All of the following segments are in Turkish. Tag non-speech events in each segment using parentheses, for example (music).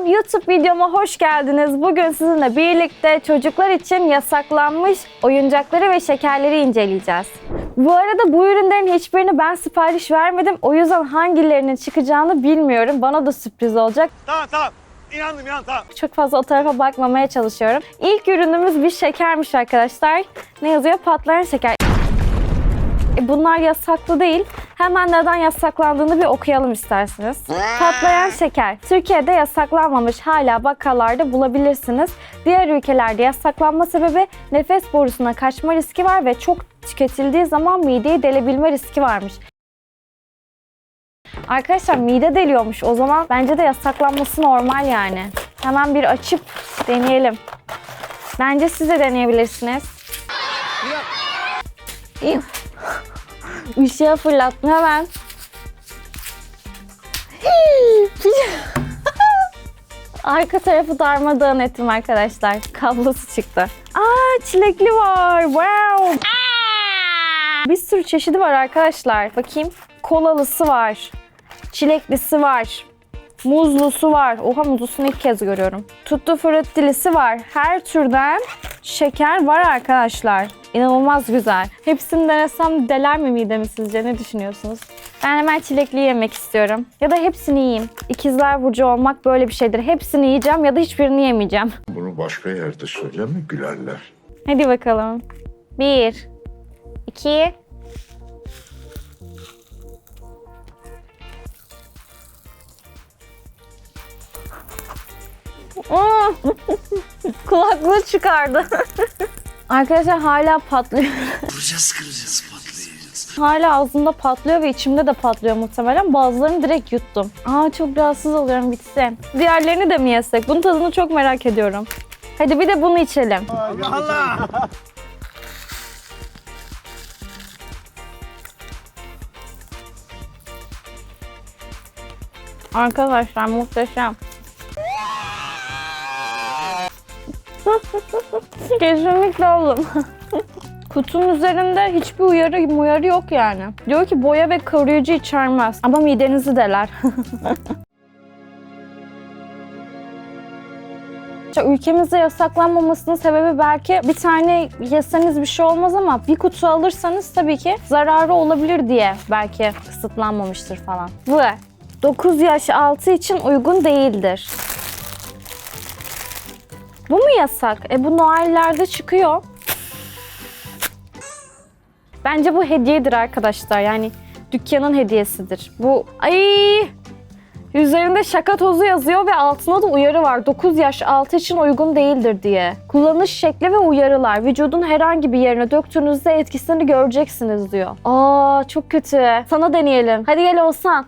Selam, YouTube videoma hoş geldiniz. Bugün sizinle birlikte çocuklar için yasaklanmış oyuncakları ve şekerleri inceleyeceğiz. Bu arada bu ürünlerin hiçbirini ben sipariş vermedim. O yüzden hangilerinin çıkacağını bilmiyorum. Bana da sürpriz olacak. Tamam tamam. İnandım inan tamam. Çok fazla o tarafa bakmamaya çalışıyorum. İlk ürünümüz bir şekermiş arkadaşlar. Ne yazıyor? Patlayan şeker. E, Bunlar yasaklı değil. Hemen neden yasaklandığını bir okuyalım isterseniz. Patlayan şeker. Türkiye'de yasaklanmamış hala bakkallarda bulabilirsiniz. Diğer ülkelerde yasaklanma sebebi nefes borusuna kaçma riski var ve çok tüketildiği zaman mideyi delebilme riski varmış. Arkadaşlar mide deliyormuş. O zaman bence de yasaklanması normal yani. Hemen bir açıp deneyelim. Bence siz de deneyebilirsiniz. İyi. Işığa fırlattım hemen. (laughs) Arka tarafı darmadağın ettim arkadaşlar. Kablosu çıktı. Aa çilekli var. Wow. Bir sürü çeşidi var arkadaşlar. Bakayım. Kolalısı var. Çileklisi var. Muzlusu var. Oha muzlusunu ilk kez görüyorum. Tuttu fruttilisi var. Her türden şeker var arkadaşlar. İnanılmaz güzel. Hepsini denesem deler mi midemi sizce? Ne düşünüyorsunuz? Ben hemen çilekli yemek istiyorum. Ya da hepsini yiyeyim. İkizler Burcu olmak böyle bir şeydir. Hepsini yiyeceğim ya da hiçbirini yemeyeceğim. (laughs) Bunu başka yerde söyle mi gülerler? Hadi bakalım. Bir, iki, Aa! (laughs) Kulaklığı çıkardı. (laughs) Arkadaşlar hala patlıyor. Kıracağız kıracağız patlayacağız. Hala ağzımda patlıyor ve içimde de patlıyor muhtemelen. Bazılarını direkt yuttum. Aa çok rahatsız oluyorum bitsin. Diğerlerini de mi yesek? Bunun tadını çok merak ediyorum. Hadi bir de bunu içelim. Allah. Arkadaşlar muhteşem. (laughs) Kesinlikle alın. (laughs) Kutunun üzerinde hiçbir uyarı uyarı yok yani. Diyor ki boya ve koruyucu içermez. Ama midenizi deler. (laughs) İşte Ülkemizde yasaklanmamasının sebebi belki bir tane yeseniz bir şey olmaz ama bir kutu alırsanız tabii ki zararı olabilir diye belki kısıtlanmamıştır falan. Bu 9 yaş altı için uygun değildir. Bu mu yasak? E bu Noel'lerde çıkıyor. Bence bu hediyedir arkadaşlar. Yani dükkanın hediyesidir. Bu ay Üzerinde şaka tozu yazıyor ve altına da uyarı var. 9 yaş altı için uygun değildir diye. Kullanış şekli ve uyarılar. Vücudun herhangi bir yerine döktüğünüzde etkisini göreceksiniz diyor. Aa çok kötü. Sana deneyelim. Hadi gel Olsan.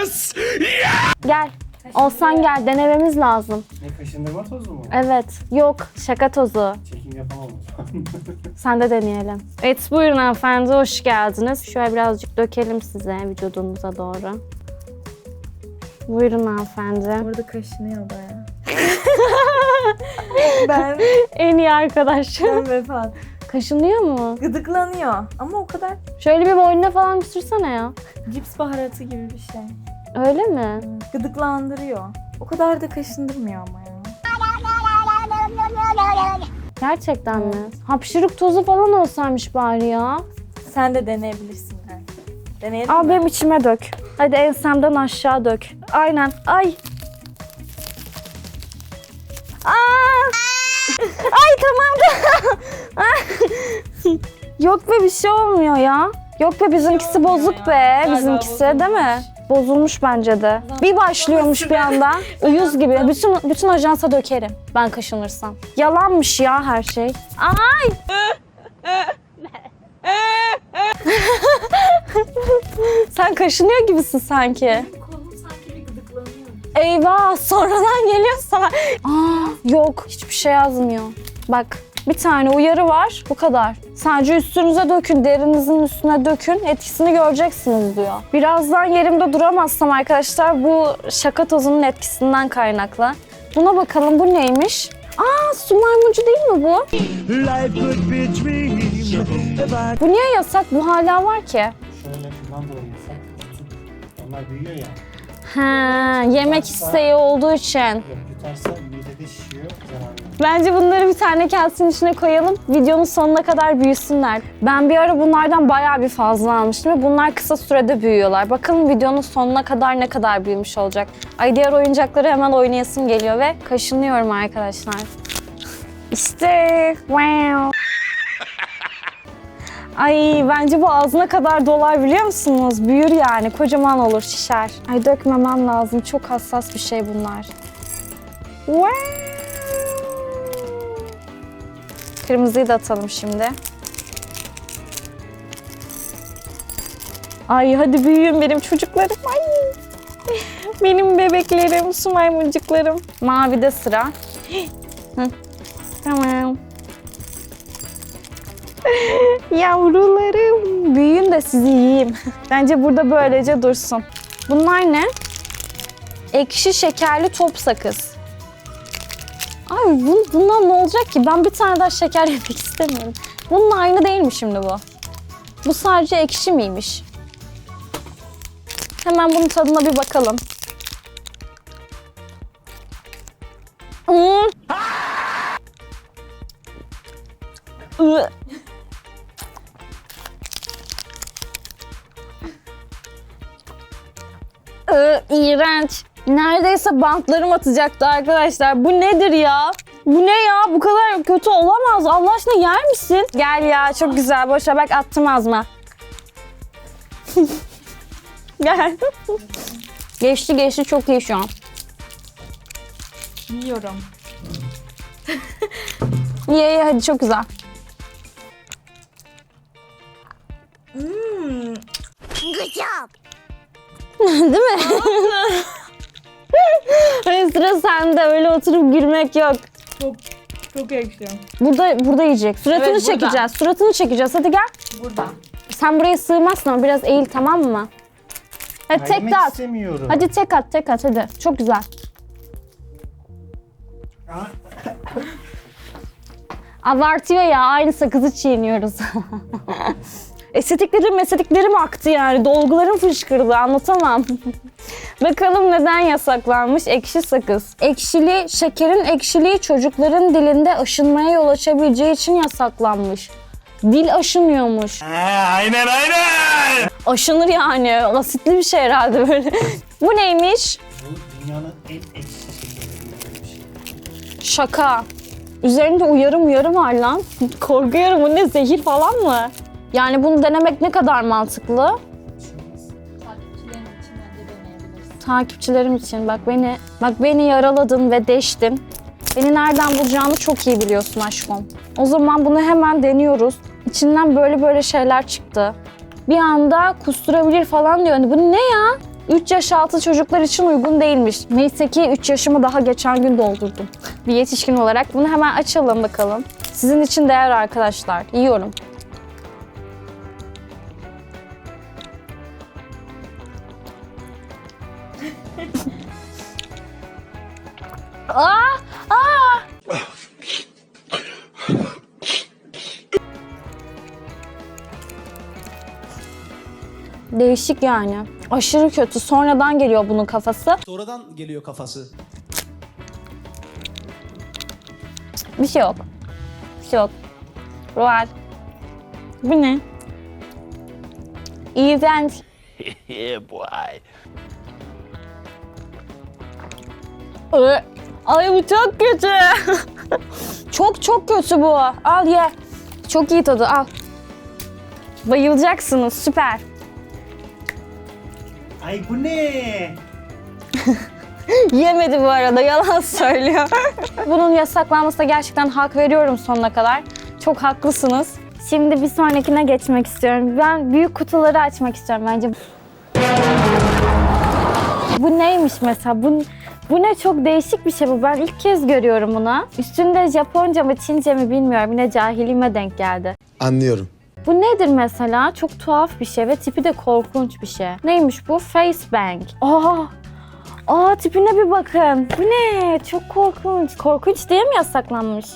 Yes. Gel. Olsan gel. Denememiz lazım. Ne kaşındırma tozu mu? Evet. Yok. Şaka tozu. Çekim yapamam. (laughs) Sen de deneyelim. Evet buyurun hanımefendi. Hoş geldiniz. Şöyle birazcık dökelim size vücudunuza doğru. Buyurun hanımefendi. Burada kaşınıyor baya. (laughs) ben, En iyi arkadaş. ben vefat. Kaşınıyor mu? Gıdıklanıyor ama o kadar Şöyle bir boynuna falan bir sürsene ya. cips baharatı gibi bir şey. Öyle mi? Gıdıklandırıyor. O kadar da kaşındırmıyor ama ya. Gerçekten mi? Hapşırık tozu falan olsaymış bari ya. Sen de deneyebilirsin yani. Deneyelim Al mi? benim içime dök. Hadi ensemden aşağı dök. Aynen. Ay. Aa! Ay tamam (laughs) da. Yok be bir şey olmuyor ya. Yok be bizimkisi bozuk be. Bizimkisi değil mi? Bozulmuş bence de. Bir başlıyormuş bir anda. Uyuz gibi. Bütün bütün ajansa dökerim. Ben kaşınırsam. Yalanmış ya her şey. Ay! (laughs) Sen kaşınıyor gibisin sanki. Kolum sanki bir gıdıklanıyor. Eyvah sonradan geliyorsa. Aa, yok hiçbir şey yazmıyor. Bak bir tane uyarı var bu kadar. Sadece üstünüze dökün, derinizin üstüne dökün. Etkisini göreceksiniz diyor. Birazdan yerimde duramazsam arkadaşlar bu şaka tozunun etkisinden kaynaklı. Buna bakalım bu neymiş? Aa su maymuncu değil mi bu? Bu niye yasak? Bu hala var ki. Şöyle şundan dolayı yasak. Küçük. Onlar büyüyor ya. Ha, yemek isteği olduğu için. Yok yutarsa. Bence bunları bir tane kasenin içine koyalım. Videonun sonuna kadar büyüsünler. Ben bir ara bunlardan bayağı bir fazla almıştım ve bunlar kısa sürede büyüyorlar. Bakalım videonun sonuna kadar ne kadar büyümüş olacak. Ay diğer oyuncakları hemen oynayasım geliyor ve kaşınıyorum arkadaşlar. İşte wow. Ay bence bu ağzına kadar dolar biliyor musunuz? Büyür yani kocaman olur şişer. Ay dökmemem lazım çok hassas bir şey bunlar. Wow. Kırmızıyı da atalım şimdi. Ay hadi büyüyün benim çocuklarım. Ay. (laughs) Benim bebeklerim, su maymuncuklarım. Mavide sıra. (gasps) Hı. Tamam. (laughs) Yavrularım. Büyüyün de sizi yiyeyim. (laughs) Bence burada böylece dursun. Bunlar ne? Ekşi şekerli top sakız. Ay bu, bundan ne olacak ki? Ben bir tane daha şeker (laughs) yemek istemiyorum. Bunun aynı değil mi şimdi bu? Bu sadece ekşi miymiş? Hemen bunun tadına bir bakalım. Hmm. İğrenç. Neredeyse bantlarım atacaktı arkadaşlar. Bu nedir ya? Bu ne ya? Bu kadar kötü olamaz. Allah aşkına yer misin? Gel ya çok güzel. Boş ver bak attım ağzıma. (laughs) Gel. geçti geçti çok iyi şu an. Yiyorum. Ye ye hadi çok güzel. (laughs) Değil mi? (laughs) (laughs) Hayır sıra sende öyle oturup gülmek yok. Çok çok ekşi. Burada burada yiyecek. Suratını Evet, burada. çekeceğiz. Suratını çekeceğiz. Hadi gel. Burada. Sen buraya sığmazsın ama biraz eğil tamam mı? Hadi Ben tek yemek de at. istemiyorum. Hadi tek at tek at hadi. Çok güzel. Aa, (laughs) Abartıyor ya aynı sakızı çiğniyoruz. (laughs) Estetiklerim estetiklerim aktı yani. Dolgularım fışkırdı anlatamam. (laughs) Bakalım neden yasaklanmış ekşi sakız. Ekşili, şekerin ekşiliği çocukların dilinde aşınmaya yol açabileceği için yasaklanmış. Dil aşınıyormuş. aynen aynen. Aşınır yani. Asitli bir şey herhalde böyle. (laughs) Bu neymiş? bu dünyanın en ekşi şey. Şaka. Üzerinde uyarım uyarı var lan. Korkuyorum bu ne zehir falan mı? Yani bunu denemek ne kadar mantıklı? Takipçilerim için bak beni bak beni yaraladın ve deştin. Beni nereden bulacağını çok iyi biliyorsun aşkım. O zaman bunu hemen deniyoruz. İçinden böyle böyle şeyler çıktı. Bir anda kusturabilir falan diyor. Hani bu ne ya? 3 yaş altı çocuklar için uygun değilmiş. Neyse ki 3 yaşımı daha geçen gün doldurdum. Bir yetişkin olarak bunu hemen açalım bakalım. Sizin için değer arkadaşlar. Yiyorum. Aa! Aa! Değişik yani. Aşırı kötü. Sonradan geliyor bunun kafası. Sonradan geliyor kafası. Bir şey yok. Bir şey yok. Var. Bu ne? İğrenç. yeah (laughs) boy. Ay bu çok kötü. (laughs) çok çok kötü bu. Al ye. Çok iyi tadı al. Bayılacaksınız süper. Ay bu ne? (laughs) Yemedi bu arada yalan (laughs) söylüyor. Bunun yasaklanmasına gerçekten hak veriyorum sonuna kadar. Çok haklısınız. Şimdi bir sonrakine geçmek istiyorum. Ben büyük kutuları açmak istiyorum bence. Bu neymiş mesela? Bu, bu ne çok değişik bir şey bu. Ben ilk kez görüyorum bunu. Üstünde Japonca mı Çince mi bilmiyorum. Yine cahilime denk geldi. Anlıyorum. Bu nedir mesela? Çok tuhaf bir şey ve tipi de korkunç bir şey. Neymiş bu? Face Bank. Aa! Aa tipine bir bakın. Bu ne? Çok korkunç. Korkunç diye mi yasaklanmış?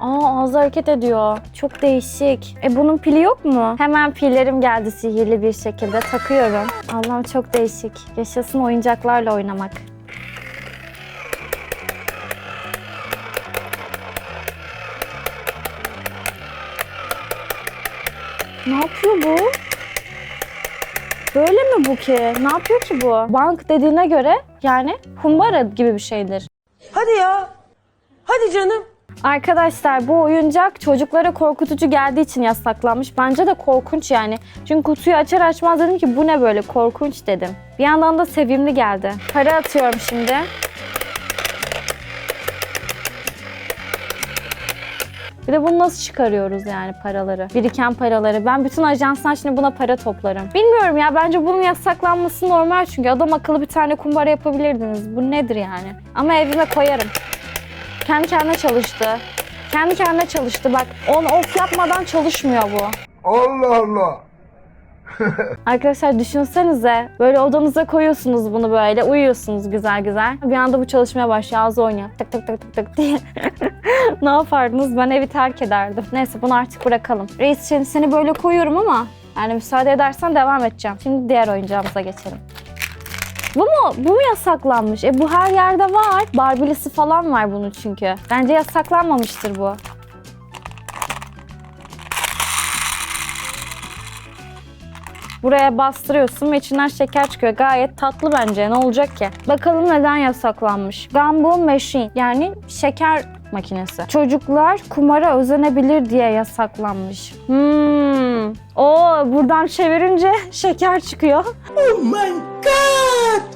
Aa ağzı hareket ediyor. Çok değişik. E bunun pili yok mu? Hemen pillerim geldi sihirli bir şekilde. Takıyorum. Allah'ım çok değişik. Yaşasın oyuncaklarla oynamak. Ne yapıyor bu? Böyle mi bu ki? Ne yapıyor ki bu? Bank dediğine göre yani kumbara gibi bir şeydir. Hadi ya. Hadi canım. Arkadaşlar bu oyuncak çocuklara korkutucu geldiği için yasaklanmış. Bence de korkunç yani. Çünkü kutuyu açar açmaz dedim ki bu ne böyle korkunç dedim. Bir yandan da sevimli geldi. Para atıyorum şimdi. Bir de bunu nasıl çıkarıyoruz yani paraları? Biriken paraları. Ben bütün ajanstan şimdi buna para toplarım. Bilmiyorum ya bence bunun yasaklanması normal çünkü adam akıllı bir tane kumbara yapabilirdiniz. Bu nedir yani? Ama evime koyarım. Kendi kendine çalıştı. Kendi kendine çalıştı. Bak on off yapmadan çalışmıyor bu. Allah Allah. (laughs) Arkadaşlar düşünsenize böyle odanıza koyuyorsunuz bunu böyle uyuyorsunuz güzel güzel. Bir anda bu çalışmaya başlıyor ağzı oynuyor tık tık tık tık tık diye. (laughs) ne yapardınız? Ben evi terk ederdim. Neyse bunu artık bırakalım. Reis şimdi seni böyle koyuyorum ama yani müsaade edersen devam edeceğim. Şimdi diğer oyuncağımıza geçelim. Bu mu? Bu mu yasaklanmış? E bu her yerde var. Barbilisi falan var bunun çünkü. Bence yasaklanmamıştır bu. Buraya bastırıyorsun ve içinden şeker çıkıyor. Gayet tatlı bence. Ne olacak ki? Bakalım neden yasaklanmış. Gumball Machine yani şeker makinesi. Çocuklar kumara özenebilir diye yasaklanmış. Hmm. Oo buradan çevirince (laughs) şeker çıkıyor. Oh my god.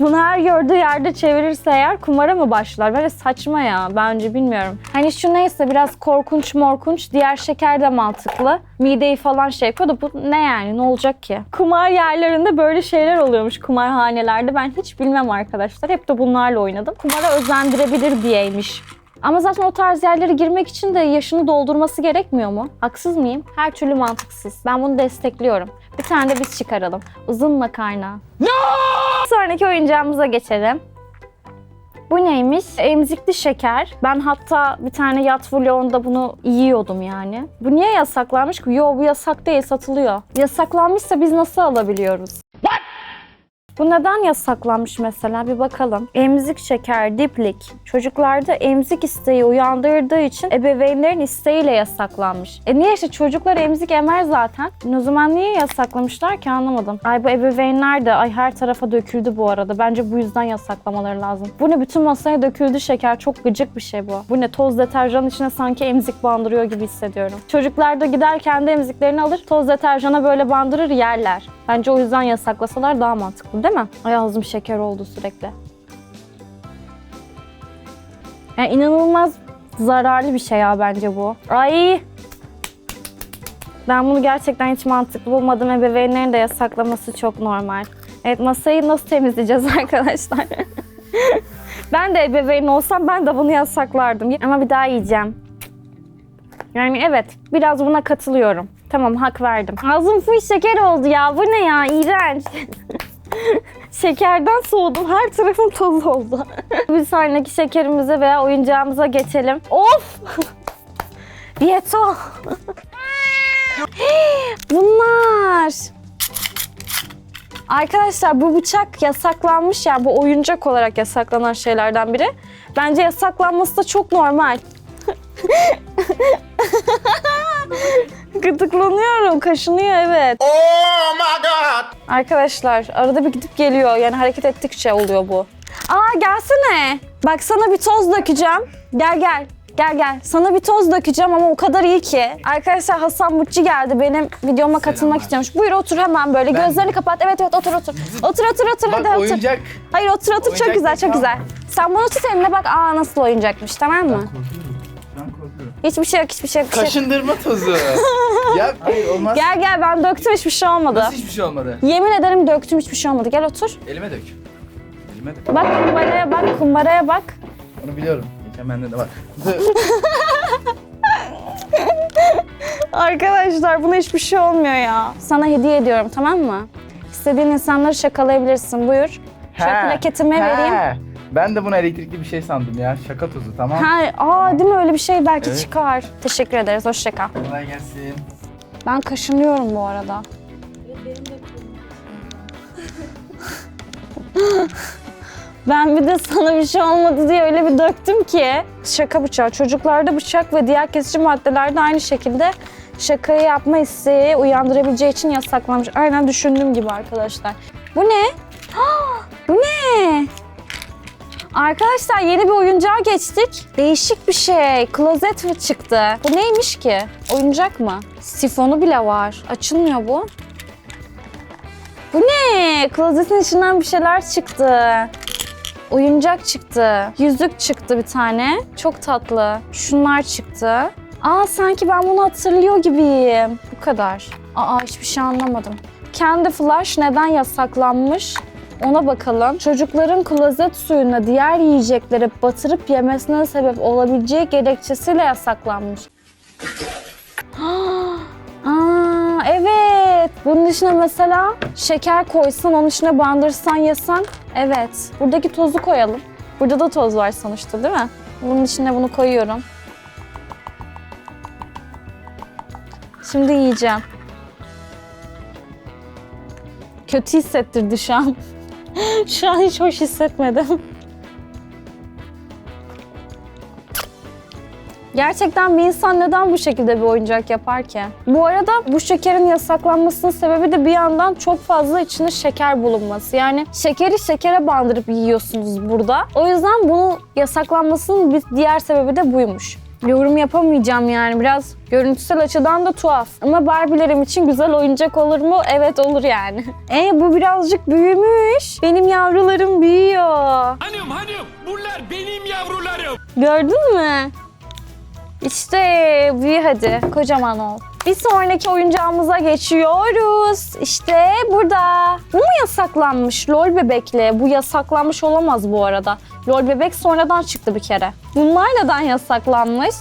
Bunu her gördüğü yerde çevirirse eğer kumara mı başlar? Böyle saçma ya. Bence bilmiyorum. Hani şu neyse biraz korkunç morkunç. Diğer şeker de mantıklı. Mideyi falan şey yapıyor da bu ne yani? Ne olacak ki? Kumar yerlerinde böyle şeyler oluyormuş kumarhanelerde. Ben hiç bilmem arkadaşlar. Hep de bunlarla oynadım. Kumara özendirebilir diyeymiş. Ama zaten o tarz yerlere girmek için de yaşını doldurması gerekmiyor mu? Haksız mıyım? Her türlü mantıksız. Ben bunu destekliyorum. Bir tane de biz çıkaralım. Uzun makarna. Sonraki oyuncağımıza geçelim. Bu neymiş? Emzikli şeker. Ben hatta bir tane yat vlogunda bunu yiyordum yani. Bu niye yasaklanmış ki? Yo bu yasak değil satılıyor. Yasaklanmışsa biz nasıl alabiliyoruz? Bu neden yasaklanmış mesela bir bakalım. Emzik şeker, diplik. Çocuklarda emzik isteği uyandırdığı için ebeveynlerin isteğiyle yasaklanmış. E niye işte çocuklar emzik emer zaten. O zaman niye yasaklamışlar ki anlamadım. Ay bu ebeveynler de ay her tarafa döküldü bu arada. Bence bu yüzden yasaklamaları lazım. Bu ne bütün masaya döküldü şeker. Çok gıcık bir şey bu. Bu ne toz deterjanın içine sanki emzik bandırıyor gibi hissediyorum. Çocuklar da gider kendi emziklerini alır toz deterjana böyle bandırır yerler. Bence o yüzden yasaklasalar daha mantıklı değil mi? Ay ağzım şeker oldu sürekli. Yani inanılmaz zararlı bir şey ya bence bu. Ay! Ben bunu gerçekten hiç mantıklı bulmadım. Ebeveynlerin de yasaklaması çok normal. Evet masayı nasıl temizleyeceğiz (laughs) arkadaşlar? (laughs) ben de ebeveyn olsam ben de bunu yasaklardım. Ama bir daha yiyeceğim. Yani evet biraz buna katılıyorum. Tamam hak verdim. Ağzım full şeker oldu ya. Bu ne ya? İğrenç. (laughs) Şekerden soğudum. Her tarafım toz oldu. (laughs) bir sonraki şekerimize veya oyuncağımıza geçelim. Of! (laughs) Yeto. Bunlar. Arkadaşlar bu bıçak yasaklanmış ya. Bu oyuncak olarak yasaklanan şeylerden biri. Bence yasaklanması da çok normal. (laughs) Gıdıklanıyorum, kaşınıyor evet. Oh my god! Arkadaşlar arada bir gidip geliyor. Yani hareket ettikçe oluyor bu. Aa gelsene. Bak sana bir toz dökeceğim. Gel gel. Gel gel. Sana bir toz dökeceğim ama o kadar iyi ki. Arkadaşlar Hasan Mutçu geldi. Benim videoma katılmak istiyormuş. Buyur otur hemen böyle. Gözlerini kapat. Evet evet otur otur. (laughs) Otur otur otur. Hadi Bak otur. oyuncak. Hayır otur otur. Çok Oyuncak güzel değil, çok güzel. Sen bunu tut eline bak. Aa nasıl oyuncakmış tamam mı? Hiçbir şey yok hiçbir şey yok. bir şey yok. Kaşındırma tozu. (laughs) ya hayır olmaz. Gel gel ben döktüm hiçbir şey olmadı. Nasıl hiçbir şey olmadı? Yemin ederim döktüm hiçbir şey olmadı. Gel otur. Elime dök. Elime dök. Bak kumbaraya bak kumbaraya bak. Onu biliyorum. Geçen bende de var. (laughs) Arkadaşlar buna hiçbir şey olmuyor ya. Sana hediye ediyorum tamam mı? İstediğin insanları şakalayabilirsin. Buyur. Şöyle plaketimi vereyim. Ben de buna elektrikli bir şey sandım ya. Şaka tuzu tamam. Ha, aa değil mi öyle bir şey belki Evet. çıkar. Teşekkür ederiz. Hoşça kal. Kolay gelsin. Ben kaşınıyorum bu arada. Ben bir de sana bir şey olmadı diye öyle bir döktüm ki. Şaka bıçağı. Çocuklarda bıçak ve diğer kesici maddelerde aynı şekilde şakayı yapma isteği uyandırabileceği için yasaklanmış. Aynen düşündüğüm gibi arkadaşlar. Bu ne? (gasps) Bu ne? Arkadaşlar yeni bir oyuncağa geçtik. Değişik bir şey. Klozet çıktı. Bu neymiş ki? Oyuncak mı? Sifonu bile var. Açılmıyor bu. Bu ne? Klozetin içinden bir şeyler çıktı. Oyuncak çıktı. Yüzük çıktı bir tane. Çok tatlı. Şunlar çıktı. Aa sanki ben bunu hatırlıyor gibiyim. Bu kadar. Aa hiçbir şey anlamadım. Candy Flash neden yasaklanmış? Ona bakalım. Çocukların klozet suyuna diğer yiyecekleri batırıp yemesine sebep olabileceği gerekçesiyle yasaklanmış. (gasps) Aa, evet. Bunun içine mesela şeker koysan, onun içine bandırsan yesen. Evet. Buradaki tozu koyalım. Burada da toz var sonuçta değil mi? Bunun içine bunu koyuyorum. Şimdi yiyeceğim. Kötü hissettirdi şu an. (laughs) (laughs) şu an hiç hoş hissetmedim. Gerçekten bir insan neden bu şekilde bir oyuncak yapar ki? Bu arada bu şekerin yasaklanmasının sebebi de bir yandan çok fazla içinde şeker bulunması. Yani şekeri şekere bandırıp yiyorsunuz burada. O yüzden bunun yasaklanmasının bir diğer sebebi de buymuş. Yorum yapamayacağım yani biraz görüntüsel açıdan da tuhaf. Ama Barbie'lerim için güzel oyuncak olur mu? Evet olur yani. (laughs) E bu birazcık büyümüş. Benim yavrularım büyüyor. Hanım hanım bunlar benim yavrularım. Gördün mü? İşte büyü hadi. Kocaman ol. Bir sonraki oyuncağımıza geçiyoruz. İşte burada. Bu mu yasaklanmış? Lol bebekli. Bu yasaklanmış olamaz bu arada. Lol bebek sonradan çıktı bir kere. Bunlar neden yasaklanmış?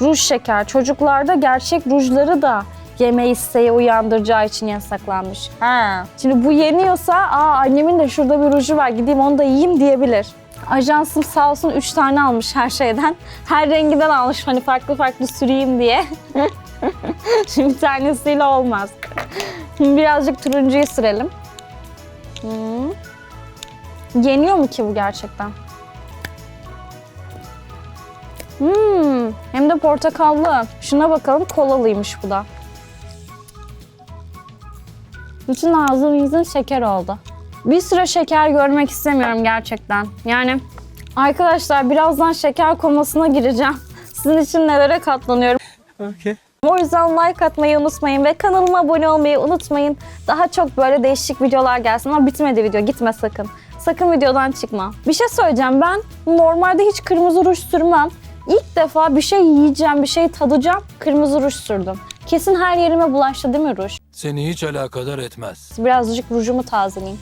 Ruj şeker. Çocuklarda gerçek rujları da yeme isteği uyandıracağı için yasaklanmış. Ha. Şimdi bu yeniyorsa, aa annemin de şurada bir ruju var gideyim onu da yiyeyim diyebilir. Ajansım sağ olsun 3 tane almış her şeyden. Her renginden almış hani farklı farklı süreyim diye. (laughs) Şimdi bir tanesiyle olmaz. Şimdi birazcık turuncuyu sürelim. Hmm. Yeniyor mu ki bu gerçekten? Hmm, hem de portakallı. Şuna bakalım kolalıymış bu da. Bütün ağzım yüzüm şeker oldu. Bir süre şeker görmek istemiyorum gerçekten. Yani arkadaşlar birazdan şeker komasına gireceğim. (laughs) Sizin için nelere katlanıyorum. O yüzden like atmayı unutmayın ve kanalıma abone olmayı unutmayın. Daha çok böyle değişik videolar gelsin ama bitmedi video gitme sakın. Sakın videodan çıkma. Bir şey söyleyeceğim ben normalde hiç kırmızı ruj sürmem. İlk defa bir şey yiyeceğim, bir şey tadacağım. Kırmızı ruj sürdüm. Kesin her yerime bulaştı değil mi ruj? Seni hiç alakadar etmez. Birazcık rujumu tazeleyeyim.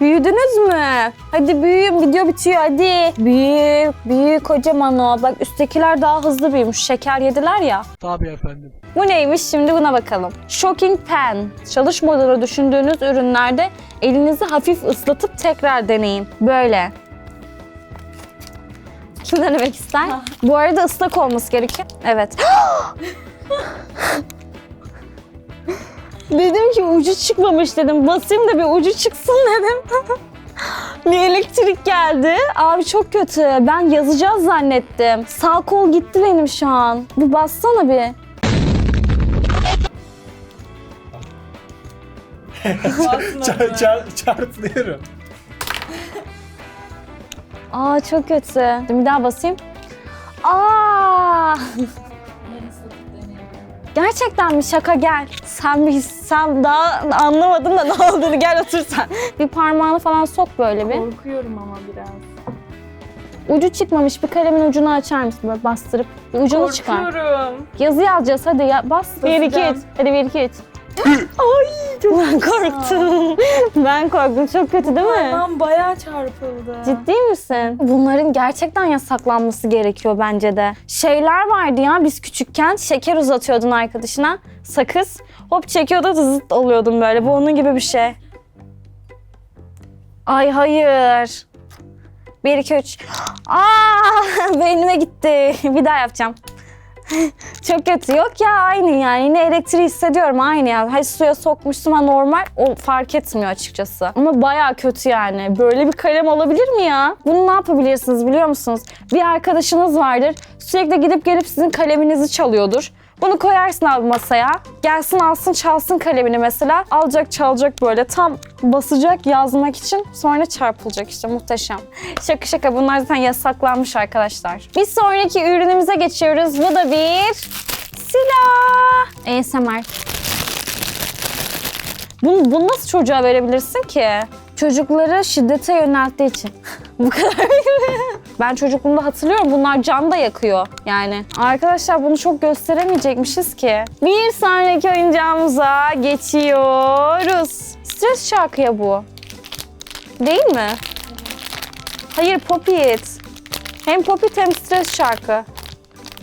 Büyüdünüz mü? Hadi büyüyün video bitiyor hadi. Büyü, büyü kocaman o. Bak üsttekiler daha hızlı büyümüş. Şeker yediler ya. Tabii efendim. Bu neymiş şimdi buna bakalım. Shocking Pen. Çalışmadığını düşündüğünüz ürünlerde elinizi hafif ıslatıp tekrar deneyin. Böyle. Kim denemek ister? Bu arada ıslak olması gerekiyor. Evet. (gasps) (laughs) dedim ki ucu çıkmamış dedim. Basayım da bir ucu çıksın (laughs) dedim. bir elektrik geldi. Abi çok kötü. Ben yazacağız zannettim. Sağ kol gitti benim şu an. Bir bassana bir. (laughs) Çar, çar, çarpılıyorum. Aa çok kötü. Bir daha basayım. Aa! Gerçekten mi şaka gel. Sen bir sen daha anlamadın da ne olduğunu gel otur sen. Bir parmağını falan sok böyle bir. Korkuyorum ama biraz. Ucu çıkmamış bir kalemin ucunu açar mısın böyle bastırıp bir ucunu çıkar. Korkuyorum. Yazı yazacağız hadi ya bas. 1 2 3. Basacağım. Hadi 1 2 3. Ay çok ben korktum. ben korktum. Çok kötü değil mi? Ben bayağı çarpıldı. Ciddi misin? Bunların gerçekten yasaklanması gerekiyor bence de. Şeyler vardı ya biz küçükken şeker uzatıyordun arkadaşına. Sakız. Hop çekiyordu zıt oluyordun böyle. Bu onun gibi bir şey. Ay hayır. 1, 2, 3. Aa, (laughs) beynime gitti. Bir daha yapacağım. Çok kötü. Yok ya aynı yani. Yine elektriği hissediyorum aynı ya. Hay suya sokmuşsun ha normal. O fark etmiyor açıkçası. Ama baya kötü yani. Böyle bir kalem olabilir mi ya? Bunu ne yapabilirsiniz biliyor musunuz? Bir arkadaşınız vardır. Sürekli gidip gelip sizin kaleminizi çalıyordur. Bunu koyarsın abi masaya. Gelsin alsın çalsın kalemini mesela. Alacak çalacak böyle tam basacak yazmak için sonra çarpılacak işte muhteşem. Şaka şaka bunlar zaten yasaklanmış arkadaşlar. Bir sonraki ürünümüze geçiyoruz. Bu da bir silah. ASMR. Bunu, bunu nasıl çocuğa verebilirsin ki? Çocukları şiddete yönelttiği için. (laughs) Bu kadar. ben çocukluğumda hatırlıyorum bunlar can da yakıyor yani. Arkadaşlar bunu çok gösteremeyecekmişiz ki. Bir sonraki oyuncağımıza geçiyoruz. Stres şarkı ya bu. Değil mi? Hayır Popit. Hem Popit hem stres şarkı.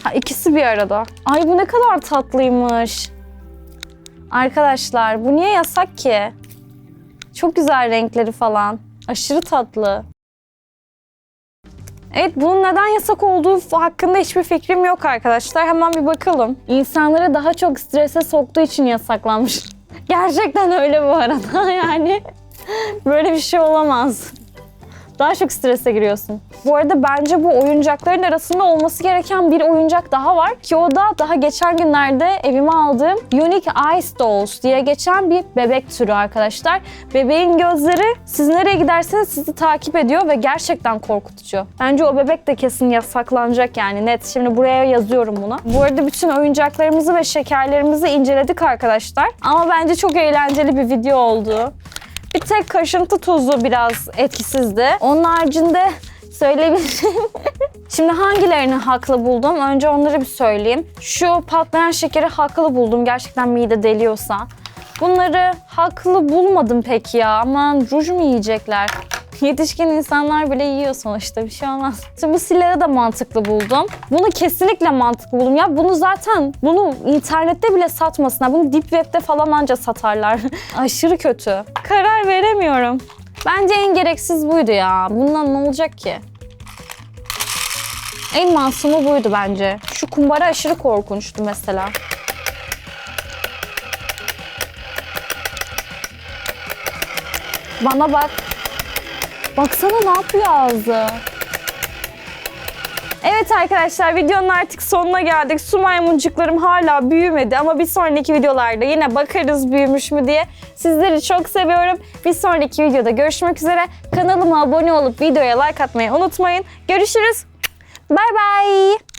Ha ikisi bir arada. Ay bu ne kadar tatlıymış. Arkadaşlar bu niye yasak ki? Çok güzel renkleri falan. Aşırı tatlı. Evet bunun neden yasak olduğu hakkında hiçbir fikrim yok arkadaşlar. Hemen bir bakalım. İnsanları daha çok strese soktuğu için yasaklanmış. (laughs) Gerçekten öyle bu arada (laughs) yani. Böyle bir şey olamaz. Daha çok strese giriyorsun. Bu arada bence bu oyuncakların arasında olması gereken bir oyuncak daha var ki o da daha geçen günlerde evime aldığım Unique Ice Dolls diye geçen bir bebek türü arkadaşlar. Bebeğin gözleri siz nereye giderseniz sizi takip ediyor ve gerçekten korkutucu. Bence o bebek de kesin yasaklanacak yani net. Şimdi buraya yazıyorum bunu. Bu arada bütün oyuncaklarımızı ve şekerlerimizi inceledik arkadaşlar. Ama bence çok eğlenceli bir video oldu. Bir tek kaşıntı tozu biraz etkisizdi. Onun haricinde söyleyebilirim. (laughs) Şimdi hangilerini haklı buldum? Önce onları bir söyleyeyim. Şu patlayan şekeri haklı buldum. Gerçekten mide deliyorsa. Bunları haklı bulmadım pek ya. Aman ruj mu yiyecekler? Yetişkin insanlar bile yiyor sonuçta bir şey olmaz. Şimdi bu silahı da mantıklı buldum. Bunu kesinlikle mantıklı buldum. Ya bunu zaten bunu internette bile satmasınlar. Bunu deep web'de falan anca satarlar. (laughs) Aşırı kötü. Karar veremiyorum. Bence en gereksiz buydu ya. Bundan ne olacak ki? En masumu buydu bence. Şu kumbara aşırı korkunçtu mesela. Bana bak. Baksana ne yapıyor ağzı. Evet arkadaşlar videonun artık sonuna geldik. Su maymuncuklarım hala büyümedi ama bir sonraki videolarda yine bakarız büyümüş mü diye. Sizleri çok seviyorum. Bir sonraki videoda görüşmek üzere. Kanalıma abone olup videoya like atmayı unutmayın. Görüşürüz. Bay bay.